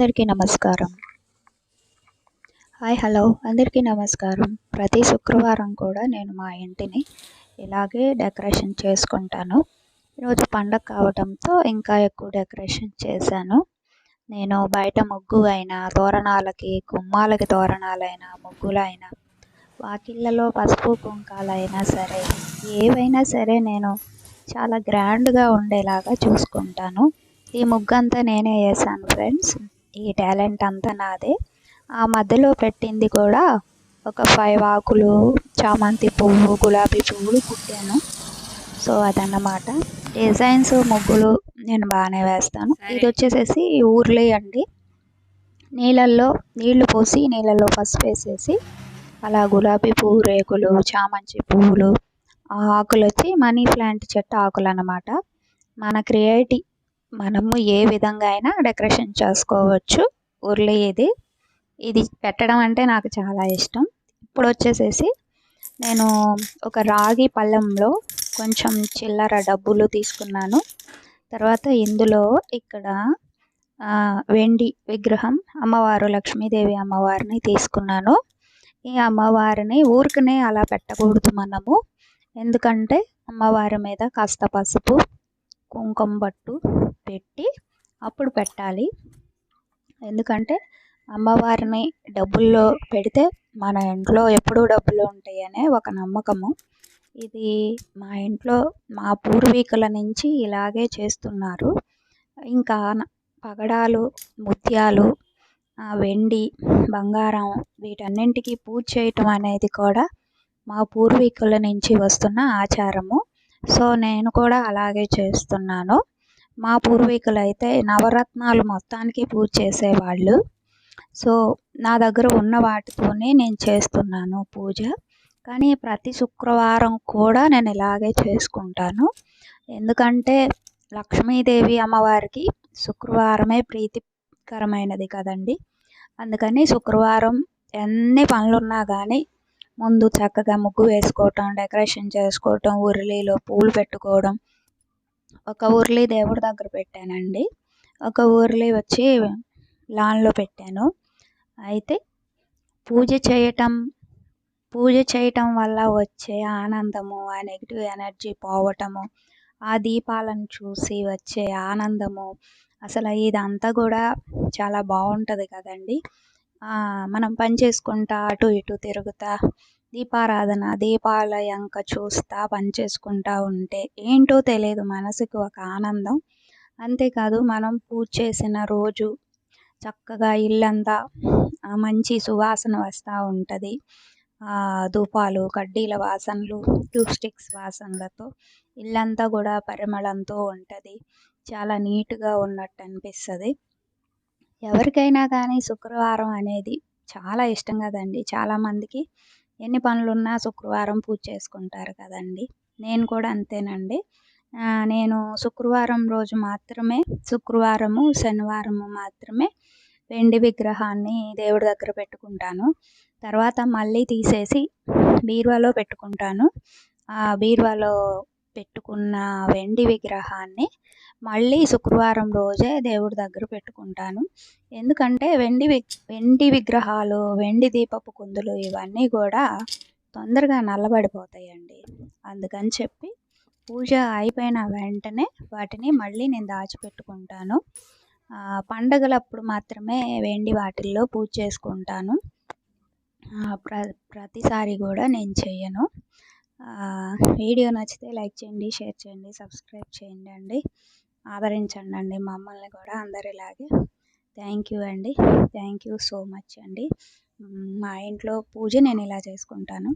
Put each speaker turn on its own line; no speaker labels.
అందరికీ నమస్కారం. Hi hello. అందరికీ నమస్కారం. ప్రతి శుక్రవారం కూడా నేను మా ఇంటిని ఇలాగే డెకరేషన్ చేసుకుంటాను. ఈరోజు పండగ కావడంతో ఇంకా ఎక్కువ డెకరేషన్ చేశాను. నేను బయట ముగ్గు అయినా తోరణాలకి గుమ్మాలకి తోరణాలైనా ముగ్గులైనా వాకిళ్ళలో పసుపు కుంకాలైనా సరే ఏవైనా సరే నేను చాలా గ్రాండ్గా ఉండేలాగా చూసుకుంటాను. ఈ ముగ్గు అంతా నేనే వేసాను ఫ్రెండ్స్. ఈ టాలెంట్ అంతా నాదే. ఆ మధ్యలో పెట్టింది కూడా ఒక ఫైవ్ ఆకులు చామంతి పువ్వు గులాబీ పువ్వులు కుట్టాను. సో అదన్నమాట. డిజైన్స్ ముగ్గులు నేను బాగానే వేస్తాను. ఇది వచ్చేసేసి ఊర్లే అండి. నీళ్ళల్లో నీళ్ళు పోసి నీళ్ళల్లో పసుపు వేసేసి అలా గులాబీ పువ్వు రేకులు చామంతి పువ్వులు ఆ ఆకులు వచ్చి మనీ ప్లాంట్ చెట్టు ఆకులు అన్నమాట మన క్రియేటి మనము ఏ విధంగా అయినా డెకరేషన్ చేసుకోవచ్చు. ఉర్లి ఇది ఇది పెట్టడం అంటే నాకు చాలా ఇష్టం. ఇప్పుడు వచ్చేసేసి నేను ఒక రాగి పళ్ళంలో కొంచెం చిల్లర డబ్బులు తీసుకున్నాను. తర్వాత ఇందులో ఇక్కడ వెండి విగ్రహం అమ్మవారు లక్ష్మీదేవి అమ్మవారిని తీసుకున్నాను. ఈ అమ్మవారిని ఊరికనే అలా పెట్టకూడదు మనము. ఎందుకంటే అమ్మవారి మీద కాస్త పసుపు కుంకుమ బట్టు పెట్టి అప్పుడు పెట్టాలి. ఎందుకంటే అమ్మవారిని డబ్బుల్లో పెడితే మన ఇంట్లో ఎప్పుడూ డబ్బులు ఉంటాయనే ఒక నమ్మకము. ఇది మా ఇంట్లో మా పూర్వీకుల నుంచి ఇలాగే చేస్తున్నారు. ఇంకా పగడాలు ముత్యాలు వెండి బంగారం వీటన్నింటికి పూజ చేయటం అనేది కూడా మా పూర్వీకుల నుంచి వస్తున్న ఆచారము. సో నేను కూడా అలాగే చేస్తున్నాను. మా పూర్వీకులు అయితే నవరత్నాలు మొత్తానికి పూజ చేసేవాళ్ళు. సో నా దగ్గర ఉన్న వాటితోనే నేను చేస్తున్నాను పూజ. కానీ ప్రతి శుక్రవారం కూడా నేను ఇలాగే చేసుకుంటాను. ఎందుకంటే లక్ష్మీదేవి అమ్మవారికి శుక్రవారమే ప్రీతికరమైనది కదండి. అందుకని శుక్రవారం ఎన్ని పనులున్నా కానీ ముందు చక్కగా ముగ్గు వేసుకోవటం డెకరేషన్ చేసుకోవటం ఉర్లీలో పూలు పెట్టుకోవడం. ఒక ఉర్లీ దేవుడి దగ్గర పెట్టానండి. ఒక ఉర్లీ వచ్చి లాన్లో పెట్టాను. అయితే పూజ చేయటం పూజ చేయటం వల్ల వచ్చే ఆనందము ఆ నెగిటివ్ ఎనర్జీ పోవటము ఆ దీపాలను చూసి వచ్చే ఆనందము అసలు ఇదంతా కూడా చాలా బాగుంటుంది కదండి. మనం పని చేసుకుంటా అటు ఇటు తిరుగుతా దీపారాధన దీపాలయంక చూస్తా పని చేసుకుంటా ఉంటే ఏంటో తెలియదు మనసుకు ఒక ఆనందం. అంతేకాదు మనం పూజ చేసిన రోజు చక్కగా ఇల్లంతా మంచి సువాసన వస్తూ ఉంటుంది. ధూపాలు కడ్డీల వాసనలు ట్యూబ్ స్టిక్స్ వాసనలతో ఇల్లంతా కూడా పరిమళంతో ఉంటుంది. చాలా నీట్గా ఉన్నట్టు అనిపిస్తుంది. ఎవరికైనా కానీ శుక్రవారం అనేది చాలా ఇష్టం కదండి. చాలామందికి ఎన్ని పనులున్నా శుక్రవారం పూజ చేసుకుంటారు కదండి. నేను కూడా అంతేనండి. నేను శుక్రవారం రోజు మాత్రమే శుక్రవారము శనివారము మాత్రమే వెండి విగ్రహాన్ని దేవుడి దగ్గర పెట్టుకుంటాను. తర్వాత మళ్ళీ తీసేసి బీరువాలో పెట్టుకుంటాను. ఆ బీరువాలో పెట్టుకున్న వెండి విగ్రహాన్ని మళ్ళీ శుక్రవారం రోజే దేవుడి దగ్గర పెట్టుకుంటాను. ఎందుకంటే వెండి వెండి విగ్రహాలు వెండి దీపపు కుందులు ఇవన్నీ కూడా తొందరగా నల్లబడిపోతాయండి. అందుకని చెప్పి పూజ అయిపోయిన వెంటనే వాటిని మళ్ళీ నేను దాచిపెట్టుకుంటాను. పండగలప్పుడు మాత్రమే వెండి వాటిల్లో పూజ చేసుకుంటాను. ప్ర ప్రతిసారి కూడా నేను చెయ్యను. వీడియో నచ్చితే లైక్ చేయండి షేర్ చేయండి సబ్స్క్రైబ్ చేయండి అండి. ఆదరించండి అండి మమ్మల్ని కూడా అందరిలాగే. థ్యాంక్ యూ అండి. థ్యాంక్ యూ సో మచ్ అండి. మా ఇంట్లో పూజ నేను ఇలా చేసుకుంటాను.